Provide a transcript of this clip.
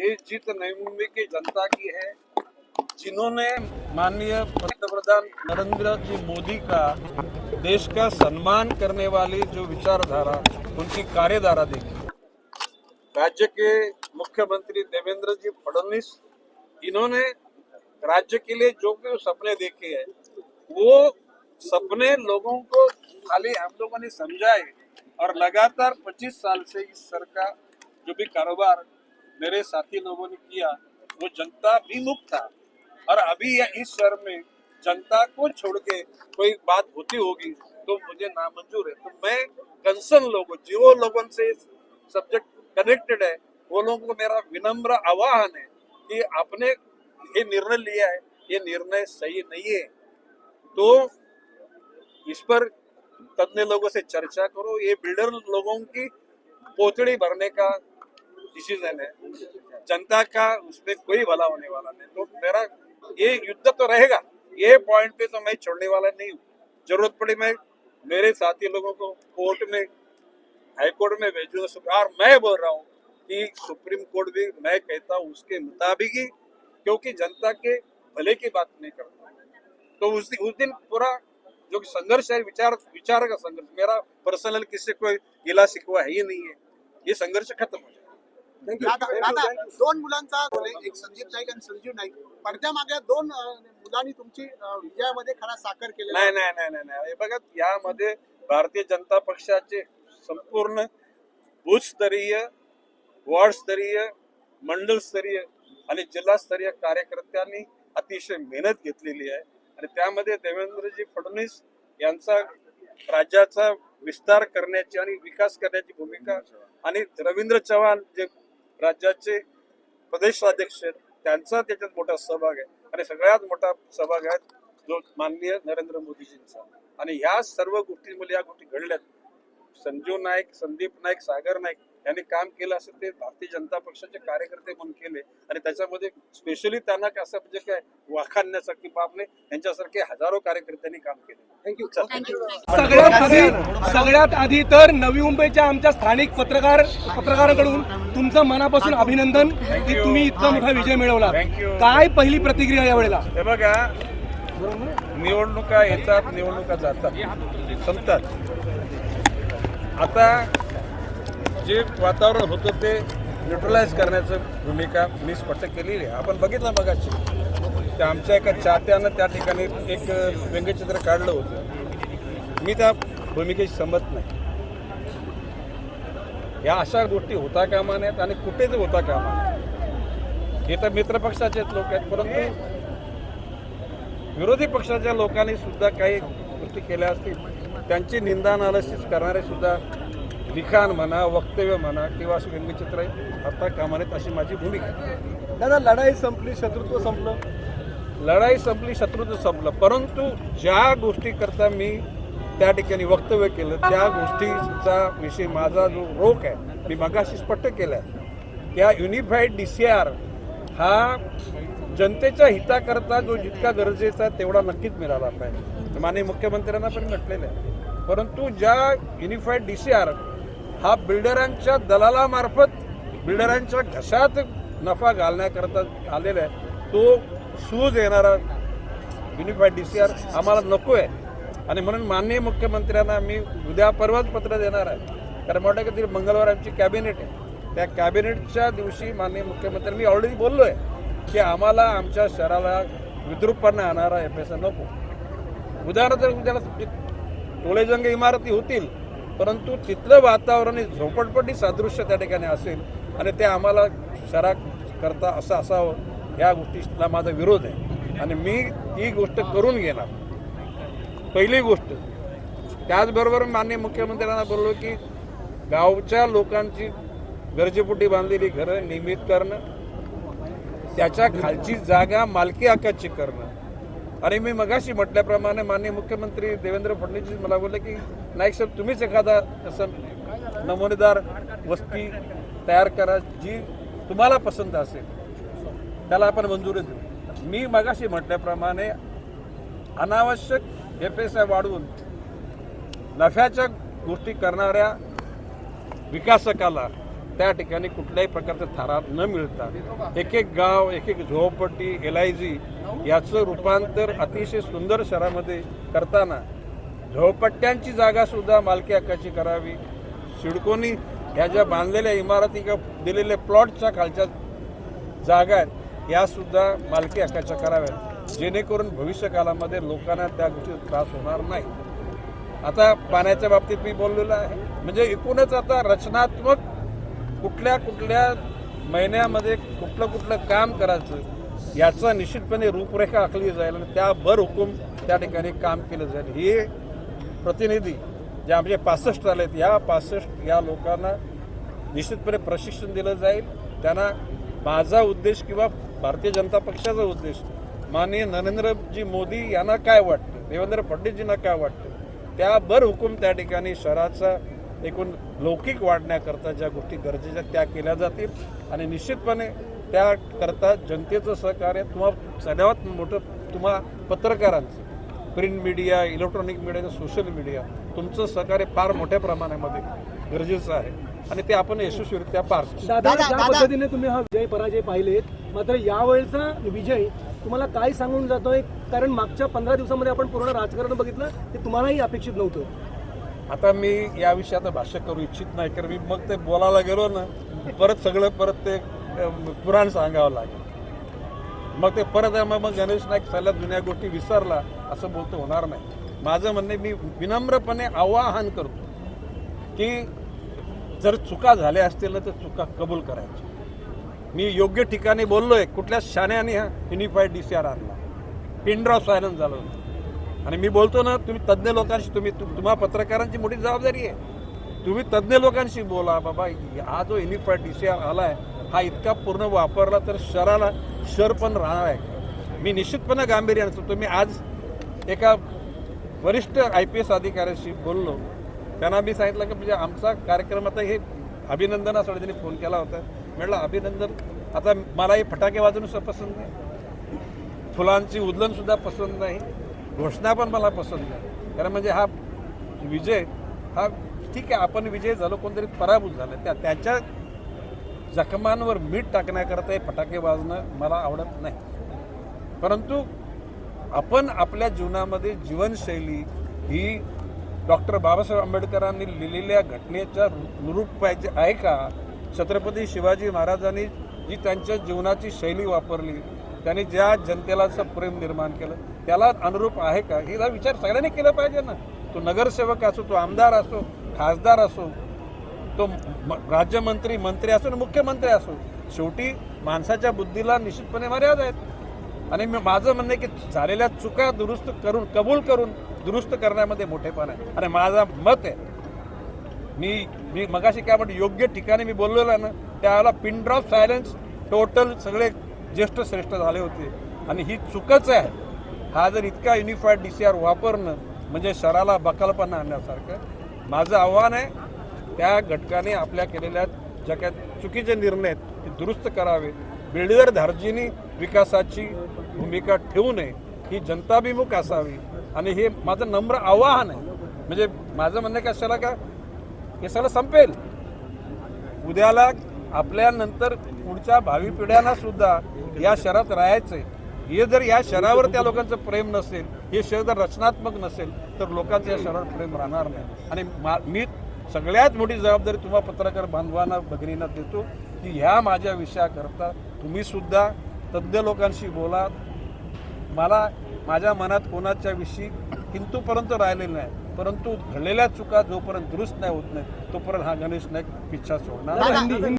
ये जीत नई मुंबई की जनता की है। जिन्होंने माननीय पंतप्रधान नरेंद्र जी मोदी का देश का सम्मान करने वाली जो विचारधारा, उनकी कार्यधारा देखी। राज्य के मुख्यमंत्री देवेंद्र जी फडणवीस, इन्होंने राज्य के लिए जो भी सपने देखे हैं, वो सपने लोगों को खाली हम लोगों ने समझाए और लगातार 25 साल से इस सरकार, जो भी कारोबार मेरे साथी लोगों ने किया, वो जनता भी मुक्त था। और अभी ये इस शहर में जनता को छोड़ के कोई बात होती होगी तो मुझे नामंजूर है। तो मैं कंसर्न लोगों जो लोगों से सब्जेक्ट कनेक्टेड है। वो लोगों को मेरा विनम्र आवाहन है कि आपने ये निर्णय लिया है, ये निर्णय सही नहीं है। तो इस पर तज्ञ लोगों से चर्चा करो, ये बिल्डर लोगों की पोतड़ी भरने का डिसीज़न है। जनता का उसमें कोई भला होने वाला नहीं। तो मेरा ये युद्ध तो रहेगा। ये पॉइंट पे तो मैं छोड़ने वाला नहीं हूँ। ज़रूरत पड़ी मैं मेरे साथी लोगों को कोर्ट में हाई कोर्ट में भेजूँगा। और मैं बोल रहा हूँ कि सुप्रीम कोर्ट भी मैं कहता हूँ उसके मुताबिक ही, क्योंकि जनता के भले की बात नहीं करता। तो उस दिन उस दिन पूरा जो संघर्ष है, विचार विचार का संघर्ष। मेरा पर्सनल किसी कोई गिला शिकवा है ही नहीं है। ये संघर्ष खत्म हो जाए दादा दोन मुलांचा एक संजीव नाईक आणि संजीव नाईक. पडद्यामागे दोन अं, मुलांनी तुमची विजयामध्ये खरा साकार केलेला नाही नाही नाही नाही नाही. बघा यामध्ये भारतीय जनता पक्षाचे संपूर्ण बूथस्तरीय वॉर्डस्तरीय मंडलस्तरीय आणि जिल्हास्तरीय कार्यकर्त्यांनी अतिशय मेहनत घेतलेली आहे. आणि त्यामध्ये देवेंद्रजी फडणवीस यांचा राज्याचा विस्तार करण्याची आणि विकास करण्याची भूमिका आणि रवींद्र चव्हाण जे राज्याचे प्रदेशाध्यक्ष आहेत. त्यांचा त्याच्यात मोठा सहभाग आहे. आणि सगळ्यात मोठा सहभाग आहे जो माननीय नरेंद्र मोदीजींचा. आणि ह्या सर्व गोष्टींमुळे या गोष्टी घडल्यात. संजीव नाईक संदीप नाईक सागर नाईक यांनी काम केलं असं ते भारतीय जनता पक्षाचे कार्यकर्ते म्हणून केले. आणि त्याच्यामध्ये स्पेशली त्यांना असं म्हणजे काय वाखाणण्यासारखी बाब नाही यांच्यासारखे हजारो कार्यकर्त्यांनी काम केले. थँक्यू सगळ्यात आधी सगळ्यात आधी तर नवी मुंबईच्या आमच्या स्थानिक पत्रकार पत्रकारांकडून तुमचं मनापासून अभिनंदन की तुम्ही इतका मोठा विजय मिळवला. काय पहिली प्रतिक्रिया यावेळेला? हे बघा निवडणुका येतात निवडणुका जातात. संपतात. आता जे वातावरण होतं ते न्यूट्रलाइज करण्याचं भूमिका मी स्पष्ट केलेली आहे. आपण बघितलं मगाशी त्या आमच्या एका चाहत्यानं त्या ठिकाणी एक व्यंगचित्र काढलं होतं. मी त्या भूमिकेशी संमत नाही. या अशा गोष्टी होता कामा नयेत आणि कुठेच होता कामा हे तर मित्रपक्षाचेच लोक आहेत परंतु विरोधी पक्षाच्या लोकांनी सुद्धा काही गोष्टी केल्या असतील त्यांची निंदा अनालिसिस करणारे सुद्धा लिखाण म्हणा वक्तव्य म्हणा किंवा अशी व्यंगचित्र आता कामा नयेत अशी माझी भूमिका आहे. दादा लढाई संपली शत्रुत्व संपलं. लढाई संपली शत्रुत्व संपलं. परंतु ज्या गोष्टी करता मी त्या ठिकाणी वक्तव्य केलं त्या गोष्टीचा विषयी माझा जो रोख आहे मी मगाशी स्पष्ट केला आहे त्या युनिफाईड डी सी आर हा जनतेच्या हिताकरता जो जितका गरजेचा आहे तेवढा नक्कीच मिळाला पाहिजे. माननीय मुख्यमंत्र्यांना पण म्हटलेलं आहे. परंतु ज्या युनिफाईड डी सी आर हा बिल्डरांच्या दलालामार्फत बिल्डरांच्या घशात नफा घालण्याकरता आलेला आहे. तो सूज येणारा युनिफाईड डी सी आर आम्हाला नको आहे आणि म्हणून माननीय मुख्यमंत्र्यांना मी उद्या परवाच पत्र देणार आहे. कारण की कधी मंगळवार आमची कॅबिनेट आहे. त्या कॅबिनेटच्या दिवशी माननीय मुख्यमंत्री मी ऑलरेडी बोललो आहे की आम्हाला आमच्या शहराला विद्रूपपणे आणणारा एफ एस नको. उदाहरणार्थ उद्याला टोळेजंग इमारती होतील. परंतु तिथलं वातावरण हे झोपडपट्टी सादृश्य त्या ठिकाणी असेल आणि ते आम्हाला शरा करता असं असावं या गोष्टीला माझा विरोध आहे. आणि मी ही गोष्ट करून घेणार. पहिली गोष्ट त्याचबरोबर माननीय मुख्यमंत्र्यांना बोललो की गावच्या लोकांची गरजेपोटी बांधलेली घरं नियमित करणं त्याच्या खालची जागा मालकी हक्काची करणं. आणि मी मगाशी म्हटल्याप्रमाणे माननीय मुख्यमंत्री देवेंद्र फडणवीस मला बोलले की नाईक साहेब तुम्हीच एखादा असं नमुनेदार वस्ती तयार करा जी तुम्हाला पसंत असेल. त्याला आपण मंजुरी देऊ. मी मगाशी म्हटल्याप्रमाणे अनावश्यक एफ एस आय वाढवून नफ्याच्या गोष्टी करणाऱ्या विकासकाला त्या ठिकाणी कुठल्याही प्रकारचा थारा न मिळता एक एक गाव एक एक झोपटी एल आय जी याचं रूपांतर अतिशय सुंदर शहरामध्ये करताना झोपट्ट्यांची जागा सुद्धा मालकी हक्काची करावी. सिडकोनी ह्या ज्या बांधलेल्या इमारती किंवा दिलेल्या प्लॉटच्या खालच्या जागा आहेत या सुद्धा मालकी हक्काच्या कराव्यात. जेणेकरून भविष्य काळामध्ये लोकांना त्या गोष्टीचा त्रास होणार नाही. आता पाण्याच्या बाबतीत मी बोललेलो आहे. म्हणजे एकूणच आता रचनात्मक कुठल्या कुठल्या महिन्यामध्ये कुठलं कुठलं काम करायचं याचा निश्चितपणे रूपरेखा आखली जाईल आणि त्या बर हुकूम त्या ठिकाणी काम केलं जाईल. हे प्रतिनिधी जे आमचे पासष्ट आले आहेत या पासष्ट या लोकांना निश्चितपणे प्रशिक्षण दिलं जाईल. त्यांना माझा उद्देश किंवा भारतीय जनता पक्षाचा उद्देश माननीय नरेंद्रजी मोदी यांना काय वाटतं देवेंद्र फडणवीसजींना काय वाटतं त्याभर हुकूम त्या ठिकाणी शहराचा एकूण लौकिक वाढण्याकरता ज्या गोष्टी गरजेच्या त्या केल्या जातील. आणि निश्चितपणे त्याकरता जनतेचं सहकार्य तुम्हा सर्वात मोठं तुम्हा पत्रकारांचं print media electronic media social media तुमचं सहकार्य फार मोठ्या प्रमाणामध्ये गरजेचं आहे आणि ते आपण यशस्वीरित्या पार. दादा ज्या. पद्धतीने तुम्ही हा विजय पराजय पाहिलेत मात्र यावेळेचा विजय तुम्हाला काय सांगून जातोय कारण मागच्या पंधरा दिवसामध्ये आपण पूर्ण राजकारण बघितलं ते तुम्हालाही अपेक्षित नव्हतं आता मी या विषयात भाष्य करू इच्छित नाही कारण मी मग ते बोलायला गेलो ना परत सगळं परत ते पुराण सांगावं लागेल मग ते परत मग मग गणेश नाईक सगळ्या जुन्या गोष्टी विसरला असं बोलतो होणार नाही. माझं म्हणणे मी विनम्रपणे आवाहन करतो की जर चुका झाल्या असतील ना तर चुका कबूल करायच्या. मी योग्य ठिकाणी बोललोय कुठल्या शाण्याने हा युनिफाईड डी सी आर आणला. पिंड्रॉ सायलेन्स झालं आणि मी बोलतो ना तुम्ही तज्ज्ञ लोकांशी तुम्ही तुम्हा पत्रकारांची मोठी जबाबदारी आहे. तुम्ही तज्ज्ञ लोकांशी बोला बाबा हा जो युनिफाईड डी सी आर आला आहे हा इतका पूर्ण वापरला तर शहराला शहर पण राहणार आहे. मी निश्चितपणे गांभीर्याने सांगतो मी आज एका वरिष्ठ आय पी एस अधिकाऱ्याशी बोललो. त्यांना मी सांगितलं की म्हणजे आमचा कार्यक्रम आता हे अभिनंदनासाठी त्यांनी फोन केला होता. म्हटलं अभिनंदन. आता मला हे फटाके वाजवणं सुद्धा पसंत नाही. फुलांची उदलनसुद्धा पसंत नाही. घोषणा पण मला पसंत नाही. कारण म्हणजे हा विजय हा ठीक आहे आपण विजय झालो कोणतरी पराभूत झालं. त्या त्याच्या जखमांवर मीठ टाकण्याकरता हे फटाके वाजणं मला आवडत नाही. परंतु आपण आपल्या जीवनामध्ये जीवनशैली ही डॉक्टर बाबासाहेब आंबेडकरांनी लिहिलेल्या घटनेच्या अनुरूप पाहिजे आहे का? छत्रपती शिवाजी महाराजांनी जी त्यांच्या जीवनाची शैली वापरली त्यांनी ज्या जनतेला प्रेम निर्माण केलं त्याला अनुरूप आहे का? हिला विचार सगळ्यांनी केला पाहिजे ना. तो नगरसेवक असो तो आमदार असो खासदार असो तो म- राज्यमंत्री मंत्री असो आणि मुख्यमंत्री असो शेवटी माणसाच्या बुद्धीला निश्चितपणे मर्यादा आहेत. आणि मी- माझं म्हणणं आहे की झालेल्या चुका दुरुस्त करून कबूल करून दुरुस्त करण्यामध्ये मोठेपण आहे. आणि माझा मत आहे मी मी मगाशी काय म्हणतो योग्य ठिकाणी मी बोललेलो ना त्यावेळेला पिनड्रॉप सायलेन्स टोटल सगळे ज्येष्ठ श्रेष्ठ झाले होते. आणि ही चुकच आहे. हा जर इतका युनिफाईड डी सी आर वापरणं म्हणजे शहराला बकालपणा आणण्यासारखं माझं आव्हान आहे त्या घटकाने आपल्या केलेल्या ज्या काय चुकीचे निर्णय आहेत ते दुरुस्त करावे बिल्डर धार्जीनी विकासाची भूमिका ठेवू नये ही जनताभिमुख असावी. आणि हे माझं नम्र आवाहन आहे. म्हणजे माझं म्हणणं कशाला का? हे सगळं संपेल. उद्याला आपल्यानंतर पुढच्या भावी पिढ्यांना सुद्धा या शहरात राहायचंय. हे जर या शहरावर त्या लोकांचं प्रेम नसेल हे शहर जर रचनात्मक नसेल तर लोकांचं या शहरावर प्रेम राहणार नाही. आणि मा मी सगळ्यात मोठी जबाबदारी तुम्हा पत्रकार बांधवांना भगिनींना देतो की ह्या माझ्या विषयाकरता तुम्ही सुद्धा तज्ज्ञ लोकांशी बोला. मला माझ्या मनात कोणाच्या विषयी किंतूपर्यंत राहिलेलं नाही परंतु घडलेल्या चुका जोपर्यंत दुरुस्त नाही होत नाही तोपर्यंत हा गणेश नाईक पिच्छा सोडणार